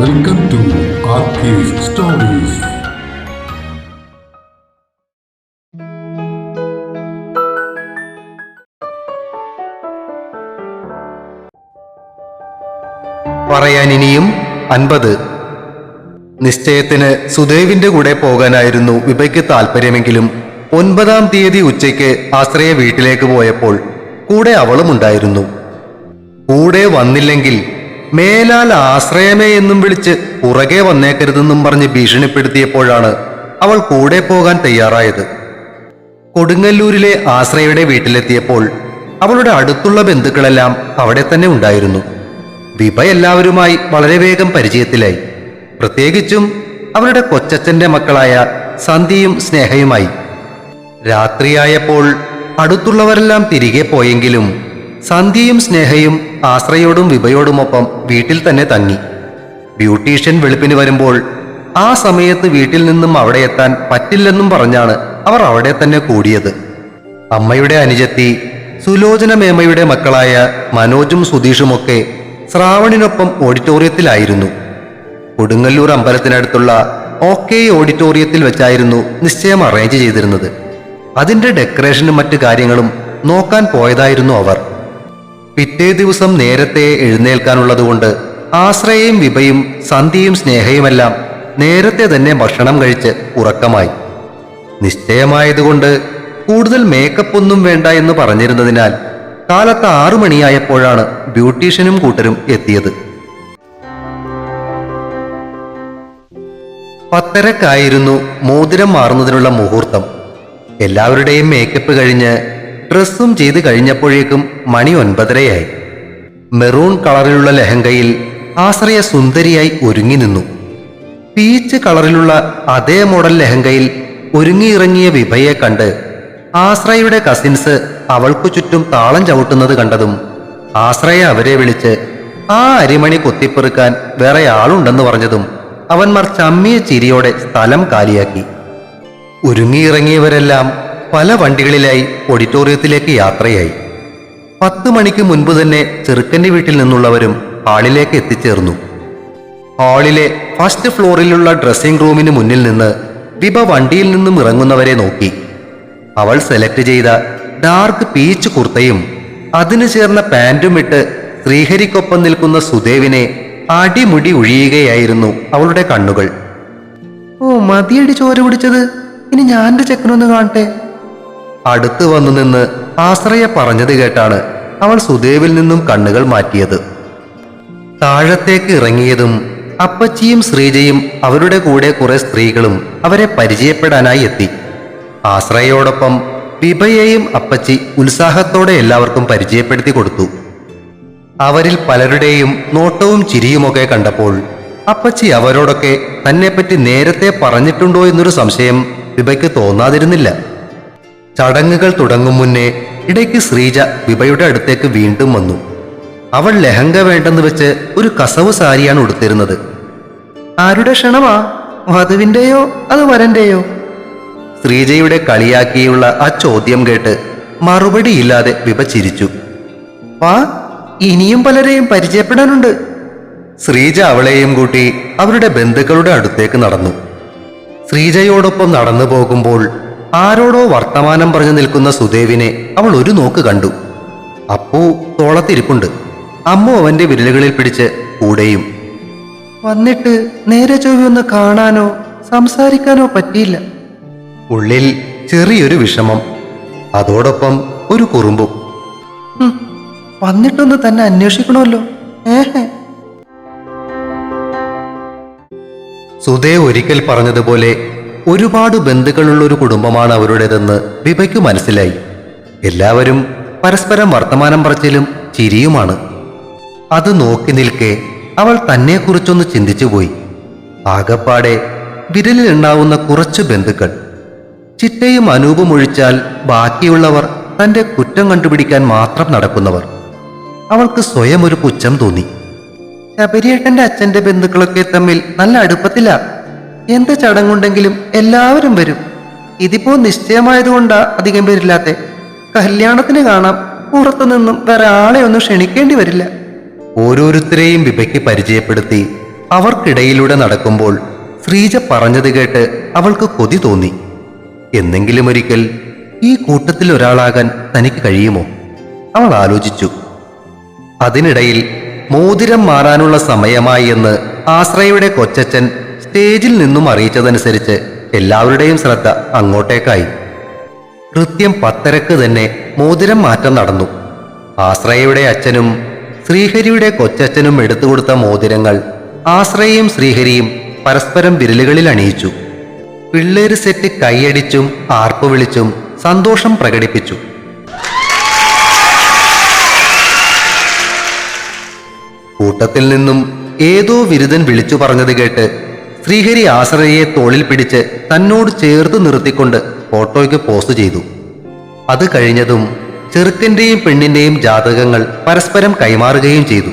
Welcome to stories പറയാൻ ഇനിയും അൻപത്. നിശ്ചയത്തിന് സുദേവിന്റെ കൂടെ പോകാനായിരുന്നു വിഭയ്ക്ക് താല്പര്യമെങ്കിലും ഒൻപതാം തീയതി ഉച്ചയ്ക്ക് ആശ്രയ വീട്ടിലേക്ക് പോയപ്പോൾ കൂടെ അവളും ഉണ്ടായിരുന്നു കൂടെ വന്നില്ലെങ്കിൽ മേലാൽ ആശ്രയമേ എന്നും വിളിച്ച് പുറകെ വന്നേക്കരുതെന്നും പറഞ്ഞ് ഭീഷണിപ്പെടുത്തിയപ്പോഴാണ് അവൾ കൂടെ പോകാൻ തയ്യാറായത്. കൊടുങ്ങല്ലൂരിലെ ആശ്രയയുടെ വീട്ടിലെത്തിയപ്പോൾ അവളുടെ അടുത്തുള്ള ബന്ധുക്കളെല്ലാം അവിടെ തന്നെ ഉണ്ടായിരുന്നു. വിഭ എല്ലാവരുമായി വളരെ വേഗം പരിചയത്തിലായി. പ്രത്യേകിച്ചും അവരുടെ കൊച്ചച്ഛന്റെ മക്കളായ സന്ധിയും സ്നേഹയുമായി. രാത്രിയായപ്പോൾ അടുത്തുള്ളവരെല്ലാം തിരികെ പോയെങ്കിലും സന്ധ്യയും സ്നേഹയും ആശ്രയോടും വിഭയോടുമൊപ്പം വീട്ടിൽ തന്നെ തങ്ങി. ബ്യൂട്ടീഷ്യൻ വെളുപ്പിന് വരുമ്പോൾ ആ സമയത്ത് വീട്ടിൽ നിന്നും അവിടെ എത്താൻ പറ്റില്ലെന്നും പറഞ്ഞാണ് അവർ അവിടെ തന്നെ കൂടിയത്. അമ്മയുടെ അനുജത്തി സുലോചന മേമയുടെ മക്കളായ മനോജും സുധീഷുമൊക്കെ ശ്രാവണിനൊപ്പം ഓഡിറ്റോറിയത്തിലായിരുന്നു. കൊടുങ്ങല്ലൂർ അമ്പലത്തിനടുത്തുള്ള ഓക്കെ ഓഡിറ്റോറിയത്തിൽ വെച്ചായിരുന്നു നിശ്ചയം അറേഞ്ച് ചെയ്തിരുന്നത്. അതിന്റെ ഡെക്കറേഷനും മറ്റു കാര്യങ്ങളും നോക്കാൻ പോയതായിരുന്നു അവർ. പിറ്റേ ദിവസം നേരത്തെ എഴുന്നേൽക്കാനുള്ളതുകൊണ്ട് ആശ്രയയും വിഭയും സന്ധ്യയും സ്നേഹയുമെല്ലാം നേരത്തെ തന്നെ ഭക്ഷണം കഴിച്ച് ഉറക്കമായി. നിശ്ചയമായതുകൊണ്ട് കൂടുതൽ മേക്കപ്പ് ഒന്നും വേണ്ട എന്ന് പറഞ്ഞിരുന്നതിനാൽ കാലത്ത് ആറു മണിയായപ്പോഴാണ് ബ്യൂട്ടീഷ്യനും കൂട്ടരും എത്തിയത്. പത്തരക്കായിരുന്നു മോതിരം മാറുന്നതിനുള്ള മുഹൂർത്തം. എല്ലാവരുടെയും മേക്കപ്പ് കഴിഞ്ഞ് ഡ്രസ്സും ചെയ്ത് കഴിഞ്ഞപ്പോഴേക്കും മണി ഒൻപതരയായി. മെറൂൺ കളറിലുള്ള ലെഹങ്കയിൽ ആശ്രയ സുന്ദരിയായി ഒരുങ്ങി നിന്നു. പീച്ച് കളറിലുള്ള അതേ മോഡൽ ലെഹങ്കയിൽ ഒരുങ്ങിയിറങ്ങിയ വിഭയെ കണ്ട് ആശ്രയയുടെ കസിൻസ് അവൾക്കു ചുറ്റും താളം ചവിട്ടുന്നത് കണ്ടതും ആശ്രയ അവരെ വിളിച്ച് ആ അരിമണി കൊത്തിപ്പെറുക്കാൻ വേറെ ആളുണ്ടെന്ന് പറഞ്ഞതും അവന്മാർ ചമ്മിയ ചിരിയോടെ സ്ഥലം കാലിയാക്കി. ഒരുങ്ങിയിറങ്ങിയവരെല്ലാം പല വണ്ടികളിലായി ഓഡിറ്റോറിയത്തിലേക്ക് യാത്രയായി. പത്ത് മണിക്ക് മുൻപ് തന്നെ ചെറുക്കന്റെ വീട്ടിൽ നിന്നുള്ളവരും ഹാളിലേക്ക് എത്തിച്ചേർന്നു. ഹാളിലെ ഫസ്റ്റ് ഫ്ലോറിലുള്ള ഡ്രസ്സിംഗ് റൂമിന് മുന്നിൽ നിന്ന് വിഭ വണ്ടിയിൽ നിന്നും ഇറങ്ങുന്നവരെ നോക്കി. അവൾ സെലക്ട് ചെയ്ത ഡാർക്ക് പീച്ച് കുർത്തയും അതിനു ചേർന്ന പാന്റും ഇട്ട് ശ്രീഹരിക്കൊപ്പം നിൽക്കുന്ന സുദേവിനെ അടിമുടി ഒഴിയുകയായിരുന്നു അവളുടെ കണ്ണുകൾ. ഓ മതിയടി ചോര പിടിച്ചത്. ഇനി ഞാൻ എന്റെ ചെക്കനൊന്ന് കാണട്ടെ. അടുത്ത് വന്നു നിന്ന് ആശ്രയ പറഞ്ഞത് കേട്ടാണ് അവൾ സുദേവിൽ നിന്നും കണ്ണുകൾ മാറ്റിയത്. താഴത്തേക്ക് ഇറങ്ങിയതും അപ്പച്ചിയും ശ്രീജയും അവരുടെ കൂടെ കുറെ സ്ത്രീകളും അവരെ പരിചയപ്പെടാനായി എത്തി. ആശ്രയയോടൊപ്പം വിഭയെയും അപ്പച്ചി ഉത്സാഹത്തോടെ എല്ലാവർക്കും പരിചയപ്പെടുത്തി കൊടുത്തു. അവരിൽ പലരുടെയും നോട്ടവും ചിരിയുമൊക്കെ കണ്ടപ്പോൾ അപ്പച്ചി അവരോടൊക്കെ തന്നെപ്പറ്റി നേരത്തെ പറഞ്ഞിട്ടുണ്ടോ എന്നൊരു സംശയം വിഭയ്ക്ക് തോന്നാതിരുന്നില്ല. ചടങ്ങുകൾ തുടങ്ങും മുന്നേ ഇടയ്ക്ക് ശ്രീജ വിഭയുടെ അടുത്തേക്ക് വീണ്ടും വന്നു. അവൾ ലഹങ്ക വേണ്ടെന്ന് വെച്ച് ഒരു കസവ് സാരിയാണ് ഉടുത്തിരുന്നത്. ആരുടെ ക്ഷണമാ? വധുവിന്റെയോ അത് വരന്റെയോ? ശ്രീജയുടെ കളിയാക്കിയുള്ള ആ ചോദ്യം കേട്ട് മറുപടിയില്ലാതെ വിഭ ചിരിച്ചു. വാ ഇനിയും പലരെയും പരിചയപ്പെടാനുണ്ട്. ശ്രീജ അവളെയും കൂട്ടി അവരുടെ ബന്ധുക്കളുടെ അടുത്തേക്ക് നടന്നു. ശ്രീജയോടൊപ്പം നടന്നു പോകുമ്പോൾ ആരോടോ വർത്തമാനം പറഞ്ഞു നിൽക്കുന്ന സുദേവിനെ അവൾ ഒരു നോക്ക് കണ്ടു. അപ്പു തോളത്തിരിപ്പുണ്ട്. അമ്മു അവന്റെ വിരലുകളിൽ പിടിച്ച് കൂടെയും. വന്നിട്ട് നേരെ ചൊവ്വ ഒന്ന് കാണാനോ സംസാരിക്കാനോ പറ്റിയില്ല. ഉള്ളിൽ ചെറിയൊരു വിഷമം. അതോടൊപ്പം ഒരു കുറുമ്പും. വന്നിട്ടൊന്ന് തന്നെ അന്വേഷിക്കണമല്ലോ. ഏഹേ ഒരിക്കൽ പറഞ്ഞതുപോലെ ഒരുപാട് ബന്ധുക്കളുള്ള ഒരു കുടുംബമാണ് അവരുടേതെന്ന് വിഭയ്ക്ക് മനസ്സിലായി. എല്ലാവരും പരസ്പരം വർത്തമാനം പറച്ചിലും ചിരിയുമാണ്. അത് നോക്കി നിൽക്കെ അവൾ തന്നെക്കുറിച്ചൊന്ന് ചിന്തിച്ചുപോയി ആകപ്പാടെ വിരലിലുണ്ടാവുന്ന കുറച്ച് ബന്ധുക്കൾ. ചിറ്റയും അനൂപും ഒഴിച്ചാൽ ബാക്കിയുള്ളവർ തന്റെ കുറ്റം കണ്ടുപിടിക്കാൻ മാത്രം നടക്കുന്നവർ. അവൾക്ക് സ്വയം ഒരു പുച്ഛം തോന്നി. ശബരിയേട്ടന്റെ അച്ഛന്റെ ബന്ധുക്കളൊക്കെ തമ്മിൽ നല്ല അടുപ്പത്തില. എന്ത് ചടങ്ങുണ്ടെങ്കിലും എല്ലാവരും വരും. ഇതിപ്പോ നിശ്ചയമായതുകൊണ്ടാ അധികം പേരില്ലാത്തെ. കല്യാണത്തിന് കാണാം പുറത്തുനിന്നും വേറെ ആളെ ഒന്നും ക്ഷണിക്കേണ്ടി വരില്ല. ഓരോരുത്തരെയും വിഭയ്ക്ക് പരിചയപ്പെടുത്തി അവർക്കിടയിലൂടെ നടക്കുമ്പോൾ ശ്രീജ പറഞ്ഞത് കേട്ട് അവൾക്ക് കൊതി തോന്നി. എന്നെങ്കിലും ഒരിക്കൽ ഈ കൂട്ടത്തിൽ ഒരാളാകാൻ തനിക്ക് കഴിയുമോ? അവൾ ആലോചിച്ചു. അതിനിടയിൽ മോതിരം മാറാനുള്ള സമയമായി എന്ന് ആശ്രയയുടെ കൊച്ചച്ഛൻ സ്റ്റേജിൽ നിന്നും അറിയിച്ചതനുസരിച്ച് എല്ലാവരുടെയും ശ്രദ്ധ അങ്ങോട്ടേക്കായി. കൃത്യം പത്തരക്ക് തന്നെ മോതിരം മാറ്റം നടന്നു. ആശ്രയയുടെ അച്ഛനും ശ്രീഹരിയുടെ കൊച്ചച്ഛനും എടുത്തുകൊടുത്ത മോതിരങ്ങൾ ആശ്രയയും ശ്രീഹരിയും പരസ്പരം വിരലുകളിൽ അണിയിച്ചു. പിള്ളേര് സെറ്റ് കൈയടിച്ചും ആർപ്പു വിളിച്ചും സന്തോഷം പ്രകടിപ്പിച്ചു. കൂട്ടത്തിൽ നിന്നും ഏതോ വിരുദൻ വിളിച്ചു പറഞ്ഞത് കേട്ട് ശ്രീഹരി ആശ്രയയെ തോളിൽ പിടിച്ച് തന്നോട് ചേർത്ത് നിർത്തിക്കൊണ്ട് ഫോട്ടോയ്ക്ക് പോസ്റ്റ് ചെയ്തു. അത് കഴിഞ്ഞതും ചെറുക്കന്റെയും പെണ്ണിന്റെയും ജാതകങ്ങൾ പരസ്പരം കൈമാറുകയും ചെയ്തു.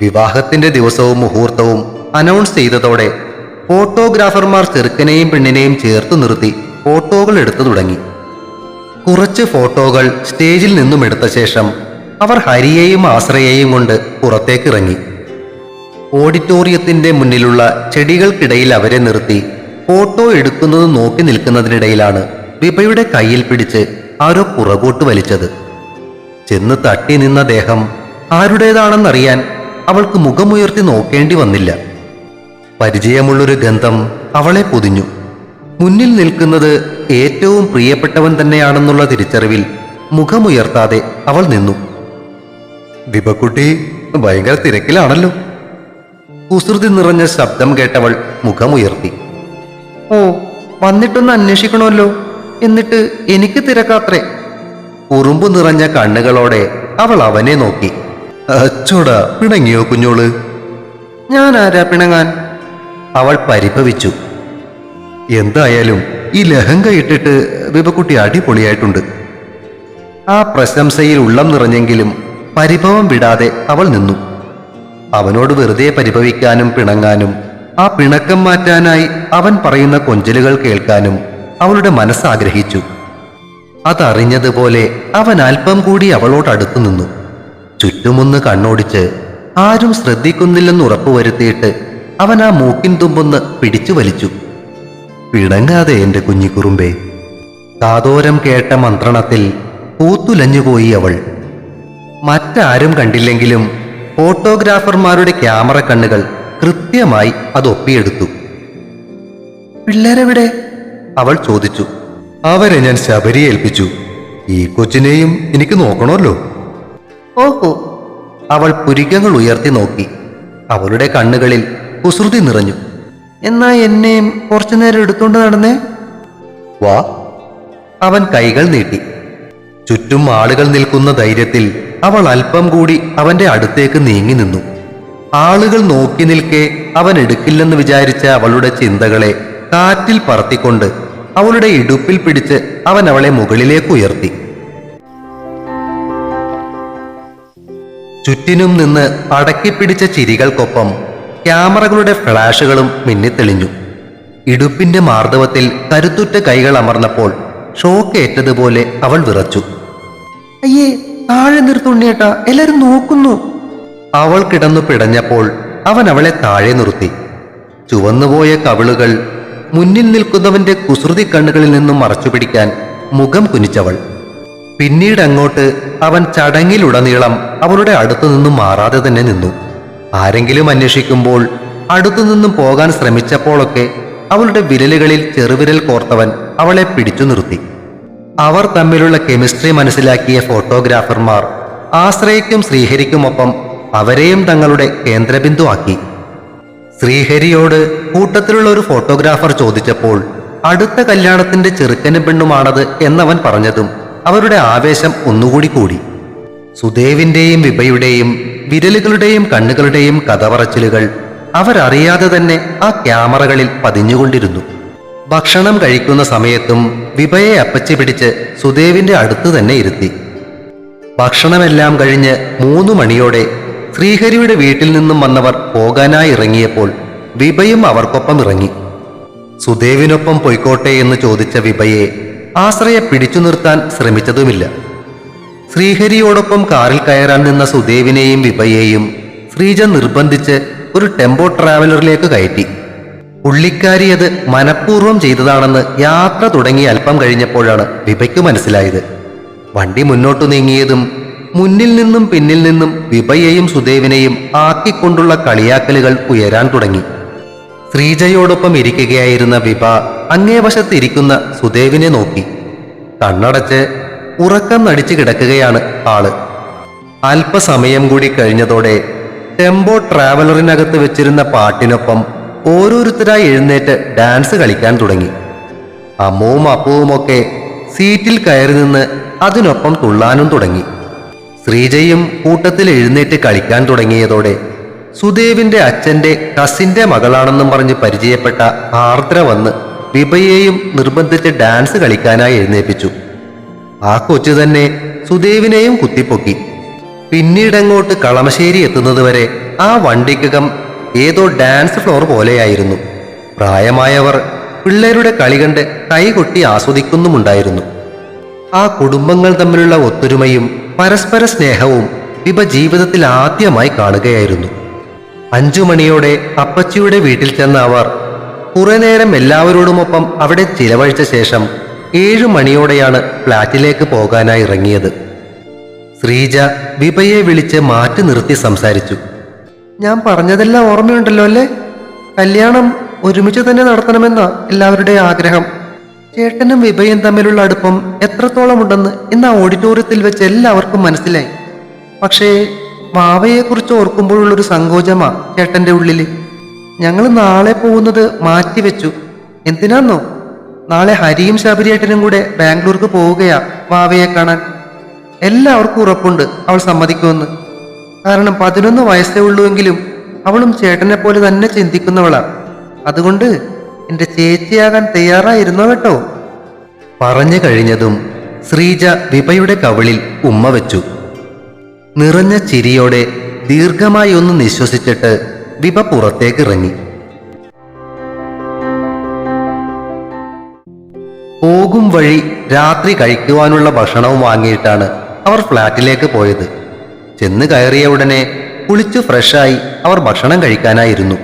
വിവാഹത്തിന്റെ ദിവസവും മുഹൂർത്തവും അനൗൺസ് ചെയ്തതോടെ ഫോട്ടോഗ്രാഫർമാർ ചെറുക്കനെയും പെണ്ണിനെയും ചേർത്ത് നിർത്തി ഫോട്ടോകൾ എടുത്തു തുടങ്ങി. കുറച്ച് ഫോട്ടോകൾ സ്റ്റേജിൽ നിന്നും എടുത്ത ശേഷം അവർ ഹരിയെയും ആശ്രയെയും കൊണ്ട് പുറത്തേക്ക് ഇറങ്ങി ഓഡിറ്റോറിയത്തിന്റെ മുന്നിലുള്ള ചെടികൾക്കിടയിൽ അവരെ നിർത്തി ഫോട്ടോ എടുക്കുന്നത് നോക്കി നിൽക്കുന്നതിനിടയിലാണ് വിഭയുടെ കയ്യിൽ പിടിച്ച് ആരോ പുറകോട്ട് വലിച്ചത്. ചെന്ന് തട്ടി നിന്ന ദേഹം ആരുടേതാണെന്നറിയാൻ അവൾക്ക് മുഖമുയർത്തി നോക്കേണ്ടി വന്നില്ല. പരിചയമുള്ളൊരു ഗന്ധം അവളെ പൊതിഞ്ഞു. മുന്നിൽ നിൽക്കുന്നത് ഏറ്റവും പ്രിയപ്പെട്ടവൻ തന്നെയാണെന്നുള്ള തിരിച്ചറിവിൽ മുഖമുയർത്താതെ അവൾ നിന്നു. വിപക്കുട്ടി ഭയങ്കര തിരക്കിലാണല്ലോ. കുസൃതി നിറഞ്ഞ ശബ്ദം കേട്ടവൾ മുഖമുയർത്തി. ഓ വന്നിട്ടൊന്ന് അന്വേഷിക്കണമല്ലോ. എന്നിട്ട് എനിക്ക് തിരക്കാത്രേ. ഉറുമ്പു നിറഞ്ഞ കണ്ണുകളോടെ അവൾ അവനെ നോക്കി. അച്ചോടാ പിണങ്ങിയോ കുഞ്ഞോൾ? ഞാൻ ആരാ പിണങ്ങാൻ? അവൾ പരിഭവിച്ചു. എന്തായാലും ഈ ലഹങ്ക ഇട്ടിട്ട് വിപക്കുട്ടി അടിപൊളിയായിട്ടുണ്ട്. ആ പ്രശംസയിൽ ഉള്ളം നിറഞ്ഞെങ്കിലും പരിഭവം വിടാതെ അവൾ നിന്നു. അവനോട് വെറുതെ പരിഭവിക്കാനും പിണങ്ങാനും ആ പിണക്കം മാറ്റാനായി അവൻ പറയുന്ന കൊഞ്ചലുകൾ കേൾക്കാനും അവളുടെ മനസ്സാഗ്രഹിച്ചു അതറിഞ്ഞതുപോലെ അവൻ അല്പം കൂടി അവളോട് അടുത്തു നിന്നു. ചുറ്റുമൊന്ന് കണ്ണോടിച്ച് ആരും ശ്രദ്ധിക്കുന്നില്ലെന്ന് ഉറപ്പുവരുത്തിയിട്ട് അവൻ ആ മൂക്കിൻ തുമ്പൊന്ന് പിടിച്ചു വലിച്ചു. പിണങ്ങാതെ എന്റെ കുഞ്ഞിക്കുറുമ്പേ കാതോരം കേട്ട മന്ത്രണത്തിൽ പൂത്തുലഞ്ഞുപോയി അവൾ. മറ്റാരും കണ്ടില്ലെങ്കിലും ഫോട്ടോഗ്രാഫർമാരുടെ ക്യാമറ കണ്ണുകൾ കൃത്യമായി അത് ഒപ്പിയെടുത്തു. പിള്ളേരെവിടെ? അവൾ ചോദിച്ചു. അവരെ ഞാൻ ശബരിയെ ഏൽപ്പിച്ചു. ഈ കൊച്ചിനെയും എനിക്ക് നോക്കണമല്ലോ. ഓഹോ. അവൾ പുരികങ്ങൾ ഉയർത്തി നോക്കി. അവളുടെ കണ്ണുകളിൽ കുസൃതി നിറഞ്ഞു. എന്നാ എന്നെയും കുറച്ചു നേരം എടുത്തുകൊണ്ട് നടന്നേ? വാ. അവൻ കൈകൾ നീട്ടി. ചുറ്റും ആളുകൾ നിൽക്കുന്ന ധൈര്യത്തിൽ അവൾ അല്പം കൂടി അവന്റെ അടുത്തേക്ക് നീങ്ങി നിന്നു. ആളുകൾ നോക്കി നിൽക്കെ അവൻ എടുക്കില്ലെന്ന് വിചാരിച്ച അവളുടെ ചിന്തകളെ കാറ്റിൽ പറത്തിക്കൊണ്ട് അവളുടെ ഇടുപ്പിൽ പിടിച്ച് അവൻ അവളെ മുകളിലേക്ക് ഉയർത്തി. ചുറ്റിനും നിന്ന് അടക്കിപ്പിടിച്ച ചിരികൾക്കൊപ്പം ക്യാമറകളുടെ ഫ്ലാഷുകളും മിന്നിത്തെളിഞ്ഞു. ഇടുപ്പിന്റെ മാർദ്ദവത്തിൽ കരുത്തുറ്റ കൈകൾ അമർന്നപ്പോൾ ഷോക്കേറ്റതുപോലെ അവൾ വിറച്ചു. അയ്യേ താഴെ നിർത്തുണ്ണിയേട്ട എല്ലാരും നോക്കുന്നു. അവൾ കിടന്നു പിടഞ്ഞപ്പോൾ അവൻ അവളെ താഴെ നിർത്തി. ചുവന്നുപോയ കവിളുകൾ മുന്നിൽ നിൽക്കുന്നവന്റെ കുസൃതി കണ്ണുകളിൽ നിന്നും മറച്ചു പിടിക്കാൻ മുഖം കുനിച്ചവൾ. പിന്നീട് അങ്ങോട്ട് അവൻ ചടങ്ങിലുടനീളം അവളുടെ അടുത്തു നിന്നും മാറാതെ തന്നെ നിന്നു. ആരെങ്കിലും അന്വേഷിക്കുമ്പോൾ അടുത്തു നിന്നും പോകാൻ ശ്രമിച്ചപ്പോഴൊക്കെ അവളുടെ വിരലുകളിൽ ചെറുവിരൽ കോർത്തവൻ അവളെ പിടിച്ചു നിർത്തി. അവർ തമ്മിലുള്ള കെമിസ്ട്രി മനസ്സിലാക്കിയ ഫോട്ടോഗ്രാഫർമാർ ആശ്രയയ്ക്കും ശ്രീഹരിക്കുമൊപ്പം അവരെയും തങ്ങളുടെ കേന്ദ്രബിന്ദു ആക്കി ശ്രീഹരിയോട് കൂട്ടത്തിലുള്ള ഒരു ഫോട്ടോഗ്രാഫർ ചോദിച്ചപ്പോൾ അടുത്ത കല്യാണത്തിന്റെ ചെറുക്കനും പെണ്ണുമാണത് എന്നവൻ പറഞ്ഞതും അവരുടെ ആവേശം ഒന്നുകൂടി കൂടി. സുദേവിന്റെയും വിഭയുടെയും വിരലുകളുടെയും കണ്ണുകളുടെയും കഥ പറച്ചിലുകൾ അവരറിയാതെ തന്നെ ആ ക്യാമറകളിൽ പതിഞ്ഞുകൊണ്ടിരുന്നു. ഭക്ഷണം കഴിക്കുന്ന സമയത്തും വിഭയെ അപ്പച്ചി പിടിച്ച് സുദേവിന്റെ അടുത്ത് തന്നെ ഇരുത്തി. ഭക്ഷണമെല്ലാം കഴിഞ്ഞ് മൂന്ന് മണിയോടെ ശ്രീഹരിയുടെ വീട്ടിൽ നിന്നും വന്നവർ പോകാനായി ഇറങ്ങിയപ്പോൾ വിഭയും അവർക്കൊപ്പം ഇറങ്ങി. സുദേവിനൊപ്പം പൊയ്ക്കോട്ടെ എന്ന് ചോദിച്ച വിഭയെ ആശ്രയെ പിടിച്ചു നിർത്താൻ ശ്രമിച്ചതുമില്ല. ശ്രീഹരിയോടൊപ്പം കാറിൽ കയറാൻ നിന്ന സുദേവിനെയും വിഭയെയും ശ്രീജ നിർബന്ധിച്ച് ഒരു ടെമ്പോ ട്രാവലറിലേക്ക് കയറ്റി. പുള്ളിക്കാരി അത് മനഃപൂർവം ചെയ്തതാണെന്ന് യാത്ര തുടങ്ങി അല്പം കഴിഞ്ഞപ്പോഴാണ് വിഭയ്ക്ക് മനസ്സിലായത്. വണ്ടി മുന്നോട്ടു നീങ്ങിയതും മുന്നിൽ നിന്നും പിന്നിൽ നിന്നും വിഭയെയും സുദേവിനെയും ആക്കിക്കൊണ്ടുള്ള കളിയാക്കലുകൾ ഉയരാൻ തുടങ്ങി. ശ്രീജയോടൊപ്പം ഇരിക്കുകയായിരുന്ന വിഭ അങ്ങേവശത്തിരിക്കുന്ന വശത്ത് സുദേവിനെ നോക്കി. കണ്ണടച്ച് ഉറക്കം നടിച്ചു കിടക്കുകയാണ് ആൾ. അല്പസമയം കൂടി കഴിഞ്ഞതോടെ ടെമ്പോ ട്രാവലറിനകത്ത് വെച്ചിരുന്ന പാട്ടിനൊപ്പം ഓരോരുത്തരായി എഴുന്നേറ്റ് ഡാൻസ് കളിക്കാൻ തുടങ്ങി. അമ്മവും അപ്പവും ഒക്കെ സീറ്റിൽ കയറി നിന്ന് അതിനൊപ്പം തുള്ളാനും തുടങ്ങി. ശ്രീജയും കൂട്ടത്തിൽ എഴുന്നേറ്റ് കളിക്കാൻ തുടങ്ങിയതോടെ സുദേവിന്റെ അച്ഛന്റെ കസിന്റെ മകളാണെന്നും പറഞ്ഞ് പരിചയപ്പെട്ട ആർദ്ര വന്ന് വിഭയെയും നിർബന്ധിച്ച് ഡാൻസ് കളിക്കാനായി എഴുന്നേൽപ്പിച്ചു ആ കൊച്ചു തന്നെ സുദേവിനെയും കുത്തിപ്പൊക്കി. പിന്നീടങ്ങോട്ട് കളമശ്ശേരി എത്തുന്നതുവരെ ആ വണ്ടിക്കകം ഏതോ ഡാൻസ് ഫ്ലോർ പോലെയായിരുന്നു. പ്രായമായവർ പിള്ളേരുടെ കളി കണ്ട് കൈകൊട്ടി ആസ്വദിക്കുന്നുമുണ്ടായിരുന്നു. ആ കുടുംബങ്ങൾ തമ്മിലുള്ള ഒത്തൊരുമയും പരസ്പര സ്നേഹവും വിഭ ജീവിതത്തിൽ ആദ്യമായി കാണുകയായിരുന്നു. അഞ്ചു മണിയോടെ അപ്പച്ചിയുടെ വീട്ടിൽ ചെന്ന അവർ കുറെ നേരം എല്ലാവരോടുമൊപ്പം അവിടെ ചിലവഴിച്ച ശേഷം ഏഴു മണിയോടെയാണ് ഫ്ലാറ്റിലേക്ക് പോകാനായി ഇറങ്ങിയത്. ശ്രീജ വിഭയെ വിളിച്ച് മാറ്റി നിർത്തി സംസാരിച്ചു. ഞാൻ പറഞ്ഞതെല്ലാം ഓർമ്മയുണ്ടല്ലോ അല്ലേ? കല്യാണം ഒരുമിച്ച് തന്നെ നടത്തണമെന്നാ എല്ലാവരുടെയും ആഗ്രഹം. ചേട്ടനും വിഭയും തമ്മിലുള്ള അടുപ്പം എത്രത്തോളം ഉണ്ടെന്ന് ഇന്ന് ഓഡിറ്റോറിയത്തിൽ വെച്ച് എല്ലാവർക്കും മനസ്സിലായി. പക്ഷേ മാവയെക്കുറിച്ച് ഓർക്കുമ്പോഴുള്ളൊരു സങ്കോചമാ ചേട്ടന്റെ ഉള്ളിൽ ഞങ്ങൾ നാളെ പോകുന്നത് മാറ്റിവെച്ചു എന്തിനാന്നോ? നാളെ ഹരിയും ശബരിയേട്ടനും കൂടെ ബാംഗ്ലൂർക്ക് പോവുകയാ വാവയെ കാണാൻ. എല്ലാവർക്കും ഉറപ്പുണ്ട് അവൾ സമ്മതിക്കുമെന്ന്. കാരണം പതിനൊന്ന് വയസ്സേ ഉള്ളൂവെങ്കിലും അവളും ചേട്ടനെ പോലെ തന്നെ ചിന്തിക്കുന്നവളാ. അതുകൊണ്ട് എന്റെ ചേച്ചിയാകാൻ തയ്യാറായിരുന്നോ കേട്ടോ? പറഞ്ഞു കഴിഞ്ഞതും ശ്രീജ വിഭയുടെ കവിളിൽ ഉമ്മ വെച്ചു. നിറഞ്ഞ ചിരിയോടെ ദീർഘമായി ഒന്ന് നിശ്വസിച്ചിട്ട് വിഭ പുറത്തേക്ക് ഇറങ്ങി പോകും വഴി രാത്രി കഴിക്കുവാനുള്ള ഭക്ഷണവും വാങ്ങിയിട്ടാണ് അവർ ഫ്ലാറ്റിലേക്ക് പോയത്. ചെന്ന് കയറിയ ഉടനെ കുളിച്ചു ഫ്രഷായി അവർ ഭക്ഷണം കഴിക്കാനായിരുന്നു.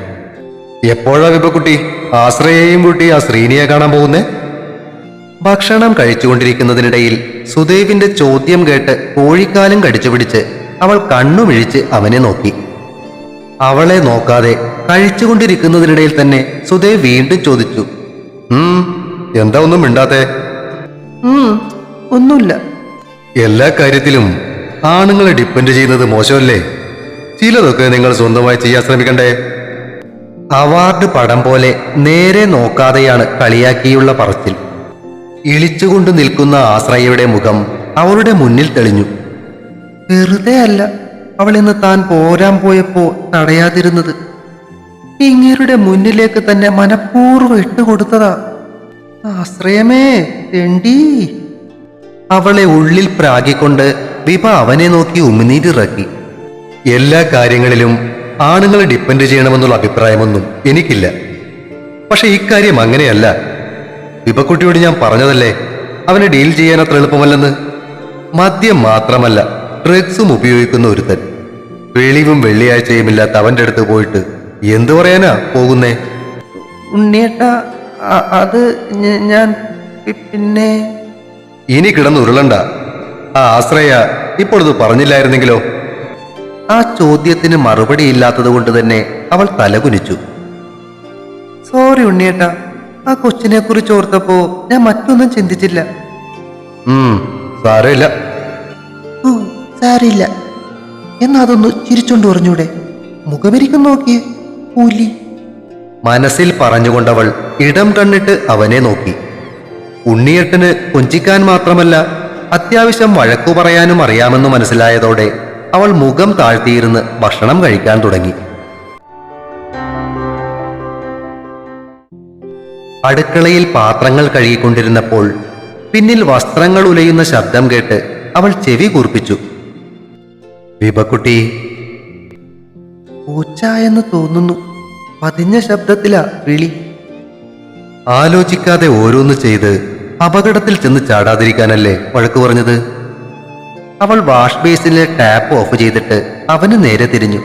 എപ്പോഴാ വിഭക്കുട്ടി ആശ്രയെയും കൂട്ടി ആ ശ്രീനിയെ കാണാൻ പോകുന്നേ? ഭക്ഷണം കഴിച്ചുകൊണ്ടിരിക്കുന്നതിനിടയിൽ സുദേവിന്റെ ചോദ്യം കേട്ട് കോഴിക്കാലും കടിച്ചുപിടിച്ച് അവൾ കണ്ണുമിഴിച്ച് അവനെ നോക്കി. അവളെ നോക്കാതെ കഴിച്ചുകൊണ്ടിരിക്കുന്നതിനിടയിൽ തന്നെ സുദേവ് വീണ്ടും ചോദിച്ചു എന്താ ഒന്നും മിണ്ടാത്തെ? ഒന്നുമില്ല. എല്ലാ കാര്യത്തിലും ആണുങ്ങളെ ഡിപ്പെൻഡ് ചെയ്യുന്നത് മോശമല്ലേ? ചിലതൊക്കെ നിങ്ങൾ സ്വന്തമായി ചെയ്യാൻ ശ്രമിക്കണ്ടേ? അവാർഡ് പടം പോലെ നേരെ നോക്കാതെയാണ് കളിയാക്കിയുള്ള പറച്ചിൽ. ഇളിച്ചുകൊണ്ട് നിൽക്കുന്ന ആശ്രയയുടെ മുഖം അവളുടെ മുന്നിൽ തെളിഞ്ഞു. വെറുതെ അല്ല അവൾ ഇന്ന് താൻ പോരാൻ പോയപ്പോ തടയാതിരുന്നത്. ഇങ്ങേരുടെ മുന്നിലേക്ക് തന്നെ മനഃപൂർവം ഇട്ടുകൊടുത്തതാ ആശ്രയമേ തെണ്ടി. അവളെ ഉള്ളിൽ പ്രാഗിക്കൊണ്ട് വിഭ അവനെ നോക്കി ഉമിനീരിറക്കി എല്ലാ കാര്യങ്ങളിലും ആണുങ്ങളെ ഡിപ്പെൻഡ് ചെയ്യണമെന്നുള്ള അഭിപ്രായമൊന്നും എനിക്കില്ല. പക്ഷെ ഇക്കാര്യം അങ്ങനെയല്ല. ദീപക്കുട്ടിയോട് ഞാൻ പറഞ്ഞതല്ലേ അവനെ ഡീൽ ചെയ്യാൻ അത്ര എളുപ്പമല്ലെന്ന്? മദ്യം മാത്രമല്ല ഡ്രഗ്സും ഉപയോഗിക്കുന്ന ഒരുത്തൻ. വെളിവും വെള്ളിയാഴ്ചയുമില്ലാത്ത അവന്റെ അടുത്ത് പോയിട്ട് എന്തു പറയാനാ പോകുന്നേ? ഉണ്ണിയേട്ട അത് ഞാൻ പിന്നെ? ഇനി കിടന്ന് ഉരുളണ്ട. ആ ആശ്രയ ഇപ്പോഴത് പറഞ്ഞില്ലായിരുന്നെങ്കിലോ? ആ ചോദ്യത്തിന് മറുപടി ഇല്ലാത്തത് കൊണ്ട് തന്നെ അവൾ തലകുനിച്ചു. സോറി ഉണ്ണിയേട്ട. ആ കൊച്ചിനെ കുറിച്ച് ഓർത്തപ്പോ ഞാൻ മറ്റൊന്നും ചിന്തിച്ചില്ല. സാരമില്ല. സാരമില്ല. എന്നാ അതൊന്ന് ചിരിച്ചോണ്ട് പറഞ്ഞൂടെ? മുഖമിരിക്കും നോക്കിയേ. പുലി. മനസ്സിൽ പറഞ്ഞുകൊണ്ടവൾ ഇടം കണ്ണിട്ട് അവനെ നോക്കി. ഉണ്ണിയേട്ടന് കൊഞ്ചിക്കാൻ മാത്രമല്ല അത്യാവശ്യം വഴക്കു പറയാനും അറിയാമെന്ന് മനസ്സിലായതോടെ അവൾ മുഖം താഴ്ത്തിയിരുന്ന് ഭക്ഷണം കഴിക്കാൻ തുടങ്ങി. അടുക്കളയിൽ പാത്രങ്ങൾ കഴുകിക്കൊണ്ടിരുന്നപ്പോൾ പിന്നിൽ വസ്ത്രങ്ങൾ ഉലയുന്ന ശബ്ദം കേട്ട് അവൾ ചെവി കൂർപ്പിച്ചു വിഭക്കുട്ടി പൂച്ച എന്ന് തോന്നുന്നു. പതിഞ്ഞ ശബ്ദത്തിലാ വിളി. ആലോചിക്കാതെ ഓരോന്ന് ചെയ്ത് അപകടത്തിൽ ചെന്ന് ചാടാതിരിക്കാനല്ലേ വഴക്ക് പറഞ്ഞത്? അവൾ വാഷ് ബേസിലെ ടാപ്പ് ഓഫ് ചെയ്തിട്ട് അവന് നേരെ തിരിഞ്ഞു.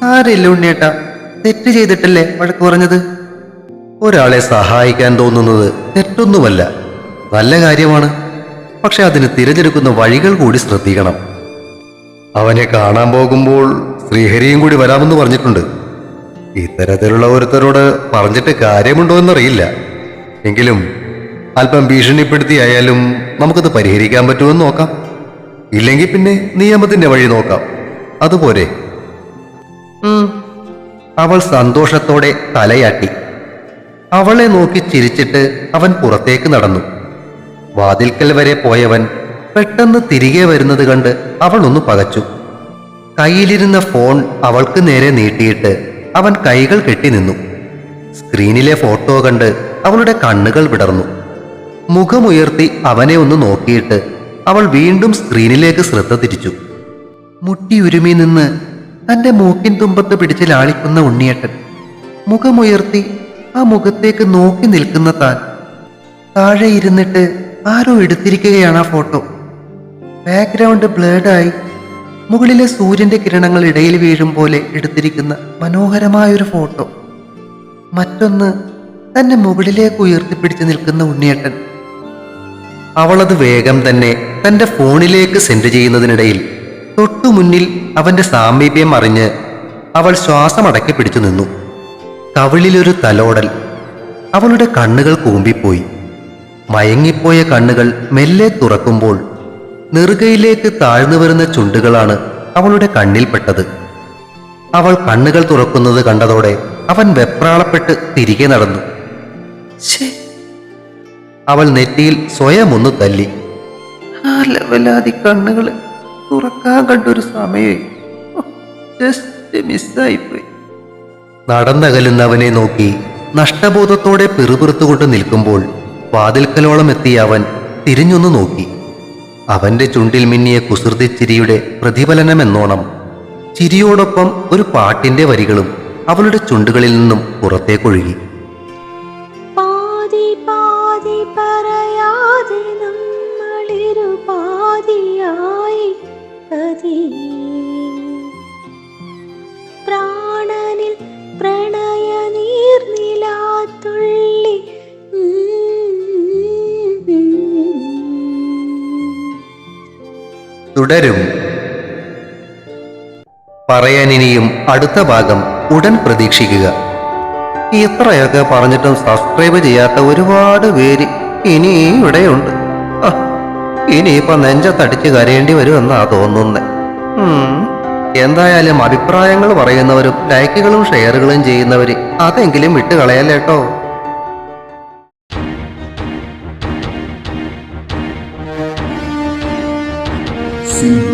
സാരമില്ല ഉണ്ണിയേട്ടാ തെറ്റ് ചെയ്തിട്ടല്ലേ വഴക്ക് പറഞ്ഞത്? ഒരാളെ സഹായിക്കാൻ തോന്നുന്നത് തെറ്റൊന്നുമല്ല നല്ല കാര്യമാണ്. പക്ഷെ അതിന് തിരഞ്ഞെടുക്കുന്ന വഴികൾ കൂടി ശ്രദ്ധിക്കണം. അവനെ കാണാൻ പോകുമ്പോൾ ശ്രീഹരിയും കൂടി വരാമെന്ന് പറഞ്ഞിട്ടുണ്ട്. ഇത്തരത്തിലുള്ള ഒരുത്തരോട് പറഞ്ഞിട്ട് കാര്യമുണ്ടോ എന്നറിയില്ല. എങ്കിലും അല്പം ഭീഷണിപ്പെടുത്തിയായാലും നമുക്കത് പരിഹരിക്കാൻ പറ്റുമെന്ന് നോക്കാം. ഇല്ലെങ്കിൽ പിന്നെ നിയമത്തിന്റെ വഴി നോക്കാം. അതുപോലെ. അവൾ സന്തോഷത്തോടെ തലയാട്ടി. അവളെ നോക്കി ചിരിച്ചിട്ട് അവൻ പുറത്തേക്ക് നടന്നു. വാതിൽക്കൽ വരെ പോയവൻ പെട്ടെന്ന് തിരികെ വരുന്നത് കണ്ട് അവൾ ഒന്ന് പകച്ചു. കയ്യിലിരുന്ന ഫോൺ അവൾക്ക് നേരെ നീട്ടിയിട്ട് അവൻ കൈകൾ കെട്ടി നിന്നു. സ്ക്രീനിലെ ഫോട്ടോ കണ്ട് അവളുടെ കണ്ണുകൾ വിടർന്നു. മുഖമുയർത്തി അവനെ ഒന്ന് നോക്കിയിട്ട് അവൾ വീണ്ടും സ്ക്രീനിലേക്ക് ശ്രദ്ധ തിരിച്ചു. മുട്ടിയുരുമി നിന്ന് തന്റെ മൂക്കിൻ തുമ്പത്ത് പിടിച്ച് ലാളിക്കുന്ന ഉണ്ണിയേട്ടൻ മുഖമുയർത്തി ആ മുഖത്തേക്ക് നോക്കി നിൽക്കുന്ന താൻ. താഴെ ഇരുന്നിട്ട് ആരോ എടുത്തിരിക്കുകയാണ് ആ ഫോട്ടോ. ബാക്ക്ഗ്രൗണ്ട് ബ്ലേഡായി മുകളിലെ സൂര്യന്റെ കിരണങ്ങൾ ഇടയിൽ വീഴും പോലെ എടുത്തിരിക്കുന്ന മനോഹരമായൊരു ഫോട്ടോ. മറ്റൊന്ന് തന്നെ മുകളിലേക്ക് ഉയർത്തിപ്പിടിച്ച് നിൽക്കുന്ന ഉണ്ണിയേട്ടൻ. അവളത് വേഗം തന്നെ തന്റെ ഫോണിലേക്ക് സെൻഡ് ചെയ്യുന്നതിനിടയിൽ തൊട്ടു മുന്നിൽ അവന്റെ സാമീപ്യം അറിഞ്ഞ് അവൾ ശ്വാസമടക്കി പിടിച്ചു നിന്നു. കവിളിലൊരു തലോടൽ. അവളുടെ കണ്ണുകൾ കൂമ്പിപ്പോയി. മയങ്ങിപ്പോയ കണ്ണുകൾ മെല്ലെ തുറക്കുമ്പോൾ നെറുകയിലേക്ക് താഴ്ന്നു വരുന്ന ചുണ്ടുകളാണ് അവളുടെ കണ്ണിൽപ്പെട്ടത്. അവൾ കണ്ണുകൾ തുറക്കുന്നത് കണ്ടതോടെ അവൻ വെപ്രാളപ്പെട്ട് തിരികെ നടന്നു. "ശ്ശേ." അവൾ നെറ്റിയിൽ സ്വയം ഒന്ന് തല്ലി. ആ ലെവലാതി കണ്ണുകൾ തുറക്കാൻ കണ്ടൊരു സമയേ. ജസ്റ്റ് മിസ്സായിപ്പോയി നടന്നകലുന്നവനെ നോക്കി നഷ്ടബോധത്തോടെ പിറുപിറുത്തുകൊണ്ട് നിൽക്കുമ്പോൾ വാതിൽക്കലോളം എത്തിയ അവൻ തിരിഞ്ഞൊന്നു നോക്കി. അവന്റെ ചുണ്ടിൽ മിന്നിയ കുസൃതി ചിരിയുടെ പ്രതിഫലനമെന്നോണം. ചിരിയോടൊപ്പം ഒരു പാട്ടിന്റെ വരികളും അവളുടെ ചുണ്ടുകളിൽ നിന്നും പുറത്തേക്കൊഴുകി. പ്രാണനിൽ പ്രണയ നീർനിലാത്തുള്ളി തുടരും. പറയാനിനിയും അടുത്ത ഭാഗം ഉടൻ പ്രതീക്ഷിക്കുക. ഇത്രയൊക്കെ പറഞ്ഞിട്ടും സബ്സ്ക്രൈബ് ചെയ്യാത്ത ഒരുപാട് പേര് ഇനി ഇവിടെയുണ്ട്. ഇനിയിപ്പോ നെഞ്ചത്തടിച്ച് കരയേണ്ടി വരുമെന്നാ തോന്നുന്നേ. എന്തായാലും അഭിപ്രായങ്ങൾ പറയുന്നവരും ലൈക്കുകളും ഷെയറുകളും ചെയ്യുന്നവര് അതെങ്കിലും വിട്ടുകളയല്ലേട്ടോ See.